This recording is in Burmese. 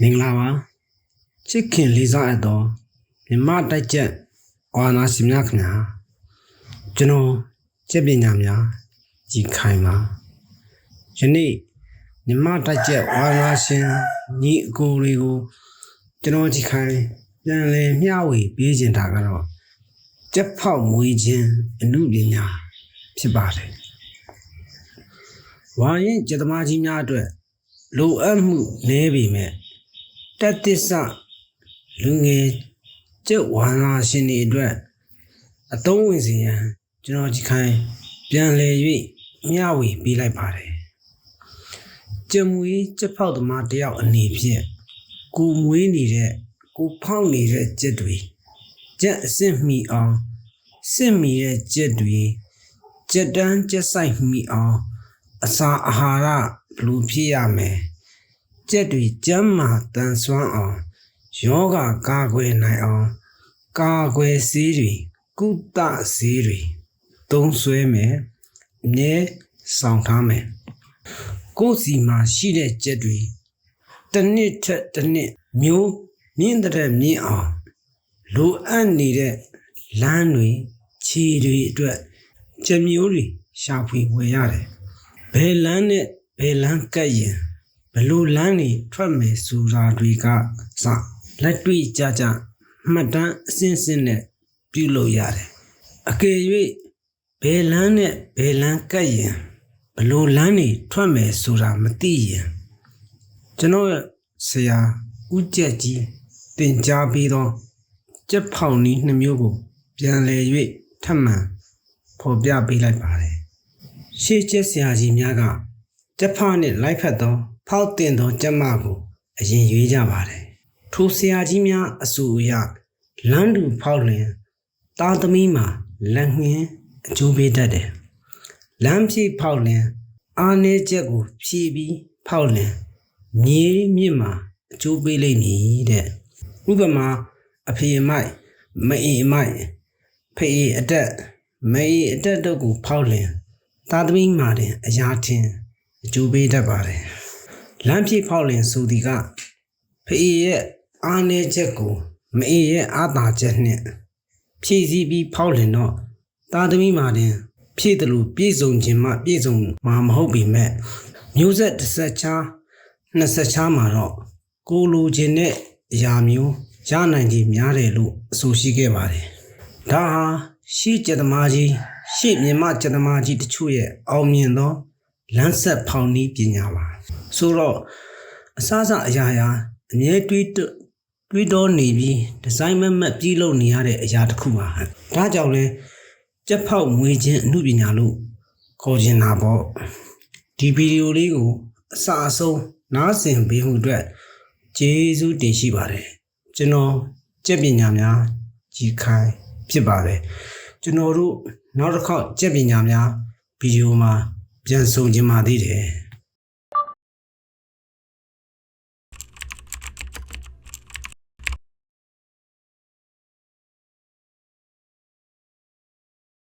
မင်္ဂလာပါချစ်ခင်လေးစားအပ်သောမြမတိုက်ချက်ဝါနာရှင်များခင်ဗျာကျွန်တော်ကျက်ပညာများကြည်ခိုင်ပါယနေ့မြမတိုက်ချက်ဝါနာရှင်ညီအကိုတွေကိုကျွန်တော်ကြည်ခိုင်ပြန်လည်မျှဝေပေးခြင်းတာကတော့ ကျက်ဖောက်မွေးခြင်းအမှုပညာဖြစ်ပါတယ်ဝါရင်ကျက်သမားကြီးများအတွက်လိုအပ်မှုနည်းပေမဲ့တတ္တစ္စလူငယ်ကျက်ဝါနာရှင်တွေအတွက်အသုံးဝင်စေရန်ကျွန်တော်ဒီခိုင်ပြန်လည်၍မျှဝေပေးလိုက်ပါတယ်ကျက်မွေးကျက်ဖောက်သမားတယောက်အနေဖြင့်ကိုမွေးနေတဲ့ကိုဖောက်နေတဲ့ကျက်တွေ ကျက်အစ်စ်မိအောင်စစ်မိတဲ့ကျက်တွေကျက်တန်းကျက်ဆိုင်မိအောင်အစာအာဟာရဘယ်လိုဖြစ်ရမလဲကြက်တွေကျမ်းမာတန်ဆွမ်းအောင်ယောဂကာကွယ်နိုင်အောင်ကာကွယ်ဆေးတွေကုသဆေးတွေသုံးဆွဲမယ်အမြဲဆောင်ထားမယ်ကိုယ်စီမှာရှိတဲ့ကြက်တွေတစ်နှစ်ထက်တစ်နှစ်မျိုးမြင့်တဲ့မြင့်အောင် လိုအပ်နေတဲ့လမ်းတွေခြေတွေအတွက်ကြက်မျိုးတွေရှာဖွေဝယ်ရတယ်ဘယ်လမ်းနဲ့ဘယ်လမ်းကပ်ရင်ဘလို့လမ်းနေထွက်မယ်ဆိုတာတွေကစလက်တွေ့ကြကြမှတ်တမ်းအစစ်စစ်နဲ့ပြုလုပ်ရတယ်အကယ်၍ဘယ်လမ်းနဲ့ဘယ်လမ်းကပ်ရင်ဘလို့လမ်းနေထွက်မယ်ဆိုတာမသိရင်ကျွန်တော်ရဲ့ဆရာဦးကျက်ကြီးတင် जा ပြီးတော့ ကြက်ဖောင်နီးနှမျိုးကို ပြန်လည်၍ထပ်မံဖော်ပြပေးလိုက်ပါတယ်ရှေးကျက်ဆရာကြီးများကကျက်ဖနဲ့လိုက်ဖက်သော ဖောက်တင်သောကျက်မကိုအရင်ရွေးကြပါတယ်။ထိုဆရာကြီးများအဆိုအရလမ်းတူဖောက်လင်သားသမီးမှာလက်ငင်းအကျိုးပေးတတ်တယ်။လမ်းဖြည့်ဖောက်လင်အာနေချက်ကိုဖြည့်ပြီးဖောက်လင်မြေမြင့်မှာအကျိုးပေးလိမ့်မည်တဲ့။ဥပမာ အဖေအမိုက်မအေးအမိုက်ဖေးအတက်မအေးအတက်တို့ကိုဖောက်လင်သားသမီးမှာတင်အရာထင်အကျိုးပေးတတ်ပါတယ်။လမ်းပြဖောက်လင်ဆိုဒီကဖေးရဲ့အားနည်းချက်ကိုမအေးရဲ့အားသာချက်နဲ့ဖြည့်ဆည်းပြီးဖောက်လင်တော့သားသမီးမှာတင်ဖြည့်တယ်လို့ပြည့်စုံခြင်းမှပြည့်စုံမှာမဟုတ်ပေမဲ့မျိုးဆက်တစ်ဆက်ချားနှစ်ဆက်ချားမှာတော့ကိုလိုခြင်းနဲ့အရာမျိုး ရနိုင်ခြင်းများတယ်လို့အဆိုရှိခဲ့ပါတယ်။ဒါဟာရှေ့ကျက်သမားကြီးရှေ့မြင်မကျက်သမားကြီးတချို့ရဲ့အောင်မြင်သောလမ်းဆက်ဖောင်နည်းပညာပါဆိုတော့အစစအရာရာအမြဲတွေးတတွေးတော့နေပြီးဒီဇိုင်းမမတ်ပြီးလုပ်နေရတဲ့အရာတစ်ခုပါဟဲ့ဒါကြောင့်လဲကြက်ဖောက်မွေးခြင်းအမှုပညာလို့ခေါ်ခြင်းတာပေါ့ဒီဗီဒီယိုလေးကိုအစအဆုံးနားဆင်ပေးမှုအတွက်ကျေးဇူးတင်ရှိပါတယ် ကျွန်တော်ကြက်ပညာများကြီးခိုင်ဖြစ်ပါတယ်ကျွန်တော်တို့နောက်တစ်ခေါက်ကြက်ပညာများဗီဒီယိုမှာပြန်ဆောင်ခြင်းပါသေးတယ်